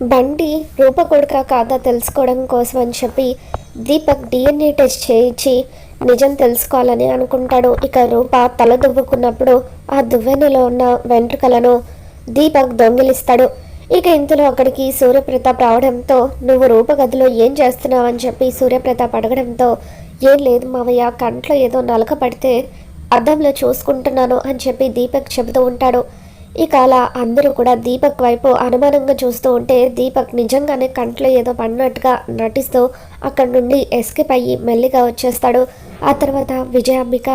బండి రూప కొడుక కాదా తెలుసుకోవడం కోసం అని చెప్పి దీపక్ డిఎన్ఏ టెస్ట్ చేయించి నిజం తెలుసుకోవాలని అనుకుంటాడు. ఇక రూప తల దువ్వుకున్నప్పుడు ఆ దువ్వెనలో ఉన్న వెంట్రుకలను దీపక్ దొంగిలిస్తాడు. ఇక ఇంతలో అక్కడికి సూర్యప్రతాప్ రావడంతో నువ్వు రూప గదిలో ఏం చేస్తున్నావు అని చెప్పి సూర్యప్రతాప్ అడగడంతో ఏం లేదు మావయ్య కంట్లో ఏదో నలక పడితే అద్దంలో చూసుకుంటున్నాను అని చెప్పి దీపక్ చెబుతూ ఉంటాడు. ఇక అలా అందరూ కూడా దీపక్ వైపు అనుమానంగా చూస్తూ ఉంటే దీపక్ నిజంగానే కంట్లో ఏదో పడినట్టుగా నటిస్తూ అక్కడి నుండి ఎస్కేప్ అయ్యి మెల్లిగా వచ్చేస్తాడు. ఆ తర్వాత విజయాంబిక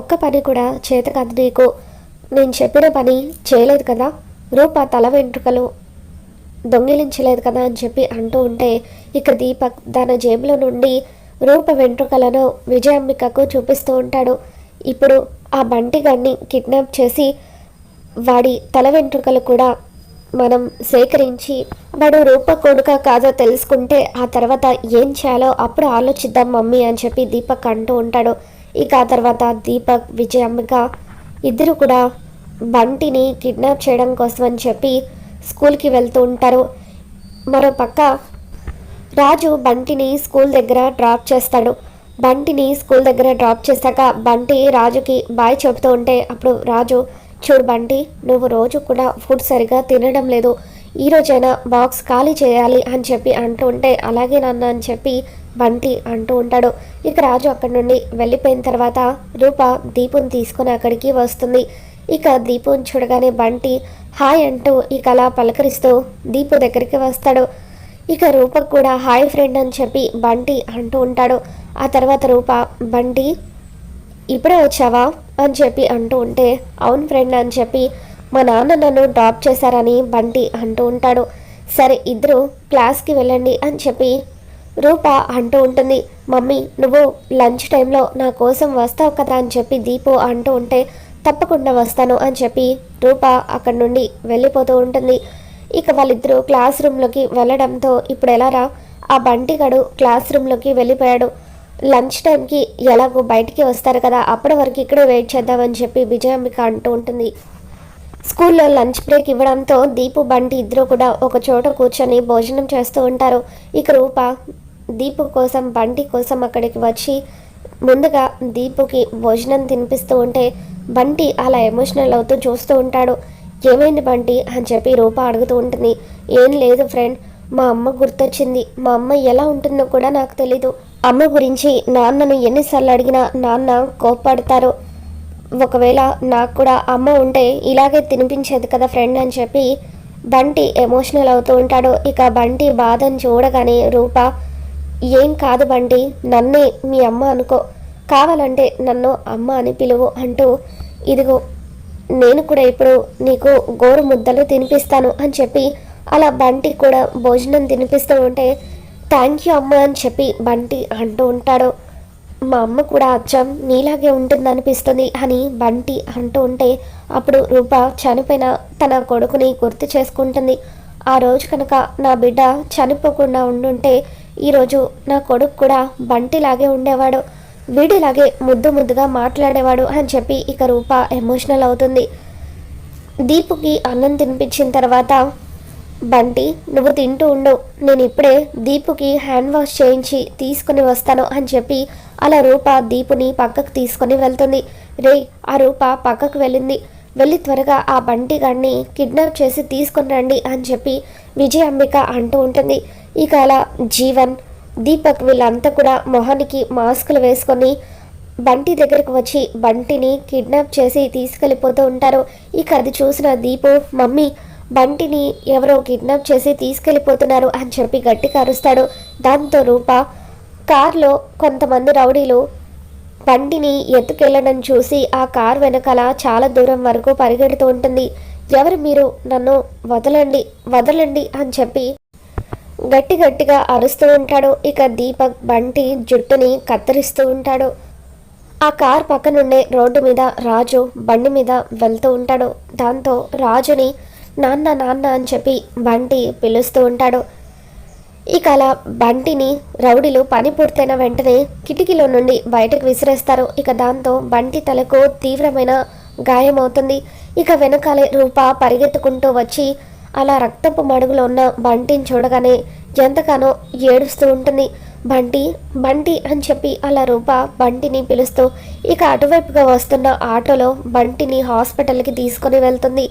ఒక్క పని కూడా చేత కాదు నీకు. నేను చెప్పిన పని చేయలేదు కదా. రూప తల వెంట్రుకలు దొంగిలించలేదు కదా అని చెప్పి అంటూ ఉంటే ఇక దీపక్ తన జేబులో నుండి రూప వెంట్రుకలను విజయాంబికకు చూపిస్తూ ఉంటాడు. ఇప్పుడు ఆ బంటి గన్ని కిడ్నాప్ చేసి వాడి తల వెంట్రుకలు కూడా మనం సేకరించి వాడు రూప కొడుక కాదో తెలుసుకుంటే ఆ తర్వాత ఏం చేయాలో అప్పుడు ఆలోచిద్దాం మమ్మీ అని చెప్పి దీపక్ అంటూ ఉంటాడు. ఇక ఆ తర్వాత దీపక్ విజయమ్మిక ఇద్దరు కూడా బంటిని కిడ్నాప్ చేయడం కోసం అని చెప్పి స్కూల్కి వెళ్తూ ఉంటారు. మరోపక్క రాజు బంటిని స్కూల్ దగ్గర డ్రాప్ చేస్తాడు. బంటిని స్కూల్ దగ్గర డ్రాప్ చేశాక బంటి రాజుకి బాయ్ చెబుతూ ఉంటే అప్పుడు రాజు చూడు బండి నువ్వు రోజు కూడా ఫుడ్ సరిగా తినడం లేదు. ఈ రోజైనా బాక్స్ ఖాళీ చేయాలి అని చెప్పి అంటూ ఉంటే అలాగే నాన్న అని చెప్పి బంటి అంటూ ఉంటాడు. ఇక రాజు అక్కడి నుండి వెళ్ళిపోయిన తర్వాత రూప దీపుని తీసుకొని అక్కడికి వస్తుంది. ఇక దీపుని చూడగానే బంటి హాయ్ అంటూ ఇక అలా పలకరిస్తూ దీపు దగ్గరికి వస్తాడు. ఇక రూపకు కూడా హాయ్ ఫ్రెండ్ అని చెప్పి బంటి అంటూ ఉంటాడు. ఆ తర్వాత రూప బంటి ఇప్పుడే వచ్చావా? అని చెప్పి అంటూ ఉంటే అవును ఫ్రెండ్ అని చెప్పి మా నాన్న నన్ను డ్రాప్ చేశారని బంటి అంటూ ఉంటాడు. సరే ఇద్దరు క్లాస్కి వెళ్ళండి అని చెప్పి రూప అంటూ ఉంటుంది. మమ్మీ నువ్వు లంచ్ టైంలో నా కోసం వస్తావు కదా అని చెప్పి దీపు అంటూ ఉంటే తప్పకుండా వస్తాను అని చెప్పి రూప అక్కడి నుండి వెళ్ళిపోతూ ఉంటుంది. ఇక వాళ్ళిద్దరూ క్లాస్ రూమ్లోకి వెళ్ళడంతో ఇప్పుడు ఎలారా ఆ బంటిగాడు క్లాస్ రూమ్లోకి వెళ్ళిపోయాడు. లంచ్ టైంకి ఎలాగో బయటికి వస్తారు కదా అప్పటి వరకు ఇక్కడే వెయిట్ చేద్దామని చెప్పి విజయాంబిక అంటూ ఉంటుంది. స్కూల్లో లంచ్ బ్రేక్ ఇవ్వడంతో దీపు బంటి ఇద్దరు కూడా ఒక చోట కూర్చొని భోజనం చేస్తూ ఉంటారు. ఇక రూప దీపు కోసం బంటి కోసం అక్కడికి వచ్చి ముందుగా దీపుకి భోజనం తినిపిస్తూ ఉంటే బంటి అలా ఎమోషనల్ అవుతూ చూస్తూ ఉంటాడు. ఏమైంది బంటి? అని చెప్పి రూప అడుగుతూ ఉంటుంది. ఏం లేదు ఫ్రెండ్ మా అమ్మ గుర్తొచ్చింది. మా అమ్మ ఎలా ఉంటుందో కూడా నాకు తెలీదు. అమ్మ గురించి నాన్నను ఎన్నిసార్లు అడిగినా నాన్న కోప్పడతారు. ఒకవేళ నాకు కూడా అమ్మ ఉంటే ఇలాగే తినిపించేది కదా ఫ్రెండ్ అని చెప్పి బంటి ఎమోషనల్ అవుతూ ఉంటాడు. ఇక బంటి బాధను చూడగానే రూప ఏం కాదు బంటి నన్నే మీ అమ్మ అనుకో. కావాలంటే నన్ను అమ్మ అని పిలువు అంటూ ఇదిగో నేను కూడా ఇప్పుడు నీకు గోరు ముద్దలు తినిపిస్తాను అని చెప్పి అలా బంటి కూడా భోజనం తినిపిస్తూ ఉంటే థ్యాంక్ యూ అమ్మ అని చెప్పి బంటి అంటూ ఉంటాడు. మా అమ్మ కూడా అచ్చం నీలాగే ఉంటుందనిపిస్తుంది అని బంటి అంటూ ఉంటే అప్పుడు రూప చనిపోయిన తన కొడుకుని గుర్తు చేసుకుంటుంది. ఆ రోజు కనుక నా బిడ్డ చనిపోకుండా ఉండుంటే ఈరోజు నా కొడుకు కూడా బంటిలాగే ఉండేవాడు. వీడిలాగే ముద్దు ముద్దుగా మాట్లాడేవాడు అని చెప్పి ఇక రూప ఎమోషనల్ అవుతుంది. దీపుకి అన్నం తినిపించిన తర్వాత బంటి నువ్వు తింటూ ఉండవు నేను ఇప్పుడే దీపుకి హ్యాండ్ వాష్ చేయించి తీసుకుని వస్తాను అని చెప్పి అలా రూప దీపుని పక్కకు తీసుకొని వెళ్తుంది. రే ఆ రూప పక్కకు వెళ్ళింది. వెళ్ళి త్వరగా ఆ బంటి గాడిని కిడ్నాప్ చేసి తీసుకుని రండి అని చెప్పి విజయ అంబిక అంటూ ఉంటుంది. ఇక అలా జీవన్ దీపక్ వీళ్ళంతా కూడా మొహానికి మాస్కులు వేసుకొని బంటి దగ్గరకు వచ్చి బంటిని కిడ్నాప్ చేసి తీసుకెళ్ళిపోతూ ఉంటారు. ఇక అది చూసిన దీపు మమ్మీ బంటిని ఎవరో కిడ్నాప్ చేసి తీసుకెళ్ళిపోతున్నారు అని చెప్పి గట్టిగా అరుస్తాడు. దాంతో రూప కార్లో కొంతమంది రౌడీలు బండిని ఎత్తుకెళ్ళడం చూసి ఆ కార్ వెనకాల చాలా దూరం వరకు పరిగెడుతూ ఉంటుంది. ఎవరు మీరు? నన్ను వదలండి వదలండి అని చెప్పి గట్టి గట్టిగా అరుస్తూ ఉంటాడు. ఇక దీపక్ బంటి జుట్టుని కత్తిరిస్తూ ఉంటాడు. ఆ కార్ పక్కనుండే రోడ్డు మీద రాజు బండి మీద వెళ్తూ ఉంటాడు. దాంతో రాజుని నాన్న నాన్న అని చెప్పి బంటి పిలుస్తూ ఉంటాడు. ఇక అలా బంటిని రౌడీలు పని పూర్తయిన వెంటనే కిటికీలో నుండి బయటకు విసిరేస్తారు. ఇక దాంతో బంటి తలకు తీవ్రమైన గాయమవుతుంది ఇక వెనకాలే రూప పరిగెత్తుకుంటూ వచ్చి అలా రక్తపు మడుగులో ఉన్న బంటిని చూడగానే ఎంతగానో ఏడుస్తూ ఉంటుంది. బంటి బంటి అని చెప్పి అలా రూప బంటిని పిలుస్తూ ఇక అటువైపుగా వస్తున్న ఆటోలో బంటిని హాస్పిటల్కి తీసుకొని వెళ్తుంది.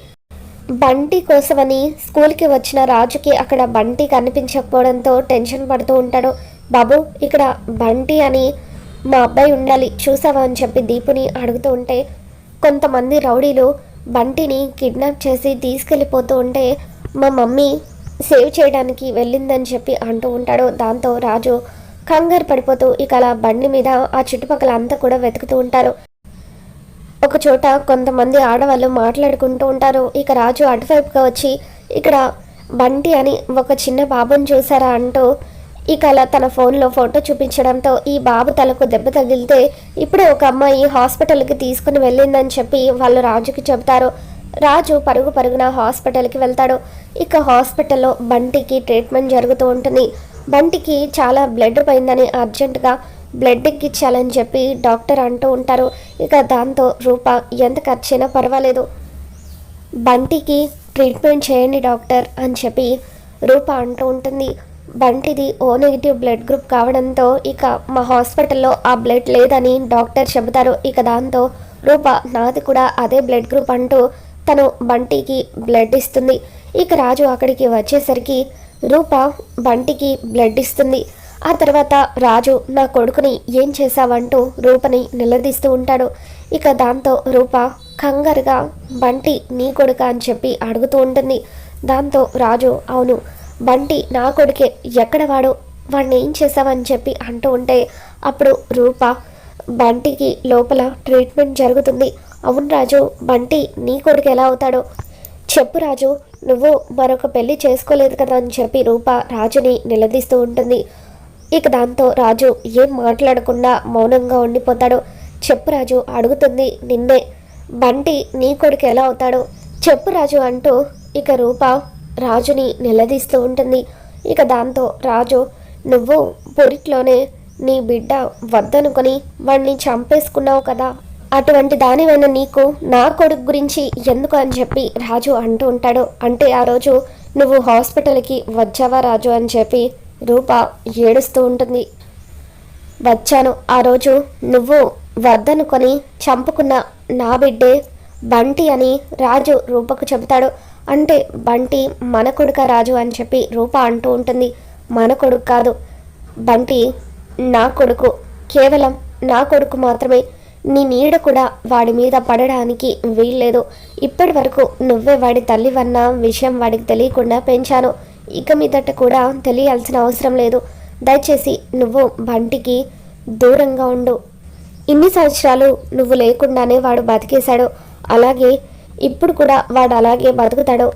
బంటి కోసమని స్కూల్కి వచ్చిన రాజుకి అక్కడ బంటి కనిపించకపోవడంతో టెన్షన్ పడుతూ ఉంటాడు. బాబు ఇక్కడ బంటి అని మా అబ్బాయి ఉండాలి చూసావా? అని చెప్పి దీపుని అడుగుతూ ఉంటే కొంతమంది రౌడీలు బంటిని కిడ్నాప్ చేసి తీసుకెళ్ళిపోతూ ఉంటే మా మమ్మీ సేవ్ చేయడానికి వెళ్ళిందని చెప్పి అంటూ ఉంటాడు. దాంతో రాజు కంగారు పడిపోతూ ఇక అలా బండి మీద ఆ చుట్టుపక్కల అంతా కూడా వెతుకుతూ ఉంటారు. ఒక చోట కొంతమంది ఆడవాళ్ళు మాట్లాడుకుంటూ ఉంటారు. ఇక రాజు అటువైపుగా వచ్చి ఇక్కడ బంటి అని ఒక చిన్న బాబుని చూసారా అంటూ ఇక అలా తన ఫోన్లో ఫోటో చూపించడంతో ఈ బాబు తలకు దెబ్బ తగిలితే ఇప్పుడే ఒక అమ్మాయి హాస్పిటల్కి తీసుకుని వెళ్ళిందని చెప్పి వాళ్ళు రాజుకి చెబుతారు. రాజు పరుగు పరుగున హాస్పిటల్కి వెళ్తాడు. ఇక హాస్పిటల్లో బంటికి ట్రీట్మెంట్ జరుగుతూ ఉంటుంది. బంటికి చాలా బ్లడ్ పోయిందని అర్జెంటుగా బ్లడ్ ఎక్కించాలని చెప్పి డాక్టర్ అంటూ ఉంటారు. ఇక దాంతో రూప ఎంత ఖర్చైనా పర్వాలేదు. బంటికి ట్రీట్మెంట్ చేయండి డాక్టర్ అని చెప్పి రూప అంటూ ఉంటుంది. బంటిది ఓ నెగిటివ్ బ్లడ్ గ్రూప్ కావడంతో ఇక మా హాస్పిటల్లో ఆ బ్లడ్ లేదని డాక్టర్ చెబుతారు. ఇక దాంతో రూప నాది కూడా అదే బ్లడ్ గ్రూప్ అంటూ తను బంటికి బ్లడ్ ఇస్తుంది. ఇక రాజు అక్కడికి వచ్చేసరికి రూప బంటికి బ్లడ్ ఇస్తుంది. ఆ తర్వాత రాజు నా కొడుకుని ఏం చేశావంటూ రూపని నిలదీస్తూ ఉంటాడు. ఇక దాంతో రూప కంగారుగా బంటి నీ కొడుక అని చెప్పి అడుగుతూ ఉంటుంది. దాంతో రాజు అవును బంటి నా కొడుకే ఎక్కడ వాడు? వాడిని ఏం చేసావని చెప్పి అంటూ ఉంటే అప్పుడు రూప బంటికి లోపల ట్రీట్మెంట్ జరుగుతుంది. అవును రాజు బంటి నీ కొడుకు ఎలా అవుతాడో? చెప్పు రాజు నువ్వు మరొక పెళ్ళి చేసుకోలేదు కదా అని చెప్పి రూప రాజుని నిలదీస్తూ ఉంటుంది. ఇక దాంతో రాజు ఏం మాట్లాడకుండా మౌనంగా ఉండిపోతాడు చెప్పు రాజు అడుగుతుంది నిన్నే. బంటి నీ కొడుకు ఎలా అవుతాడు చెప్పు రాజు అంటూ ఇక రూప రాజుని నిలదీస్తూ ఉంటుంది. ఇక దాంతో రాజు నువ్వు పొరిట్లోనే నీ బిడ్డ వద్దనుకొని వాడిని చంపేసుకున్నావు కదా. అటువంటి దానివైన నీకు నా కొడుకు గురించి ఎందుకు అని చెప్పి రాజు అంటూ ఉంటాడు. అంటే ఆ రోజు నువ్వు హాస్పిటల్కి వచ్చావా రాజు అని చెప్పి రూప ఏడుస్తూ ఉంటుంది. వచ్చాను. ఆ రోజు నువ్వు వద్దనుకొని చంపుకున్న నా బిడ్డే బంటి అని రాజు రూపకు చెబుతాడు. అంటే బంటి మన కొడుక రాజు అని చెప్పి రూప అంటూ ఉంటుంది. మన కొడుకు కాదు. బంటి నా కొడుకు. కేవలం నా కొడుకు మాత్రమే. నీ నీడ కూడా వాడి మీద పడడానికి వీల్లేదు. ఇప్పటి వరకు నువ్వే వాడి తల్లివన్న విషయం వాడికి తెలియకుండా పెంచాను. ఇక మీదట కూడా తెలియాల్సిన అవసరం లేదు. దయచేసి నువ్వు బంటికి దూరంగా ఉండు. ఇన్ని సంవత్సరాలు నువ్వు లేకుండానే వాడు బతికేశాడు. అలాగే ఇప్పుడు కూడా వాడు అలాగే బతుకుతాడు.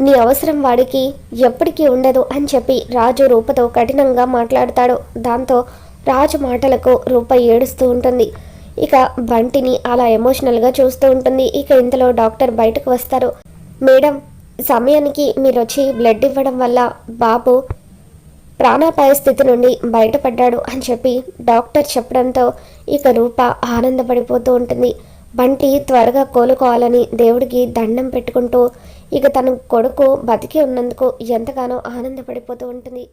నీ అవసరం వాడికి ఎప్పటికీ ఉండదు అని చెప్పి రాజు రూపతో కఠినంగా మాట్లాడతాడు. దాంతో రాజు మాటలకు రూప ఏడుస్తూ ఉంటుంది. ఇక బంటిని అలా ఎమోషనల్గా చూస్తూ ఉంటుంది. ఇక ఇంతలో డాక్టర్ బయటకు వస్తారు. మేడం సమయానికి మీరు వచ్చి బ్లడ్ ఇవ్వడం వల్ల బాబు ప్రాణాపాయ స్థితి నుండి బయటపడ్డాడు అని చెప్పి డాక్టర్ చెప్పడంతో ఇక రూప ఆనందపడిపోతూ ఉంటుంది. బంటి త్వరగా కోలుకోవాలని దేవుడికి దండం పెట్టుకుంటూ ఇక తన కొడుకు బతికి ఉన్నందుకు ఎంతగానో ఆనందపడిపోతూ ఉంటుంది.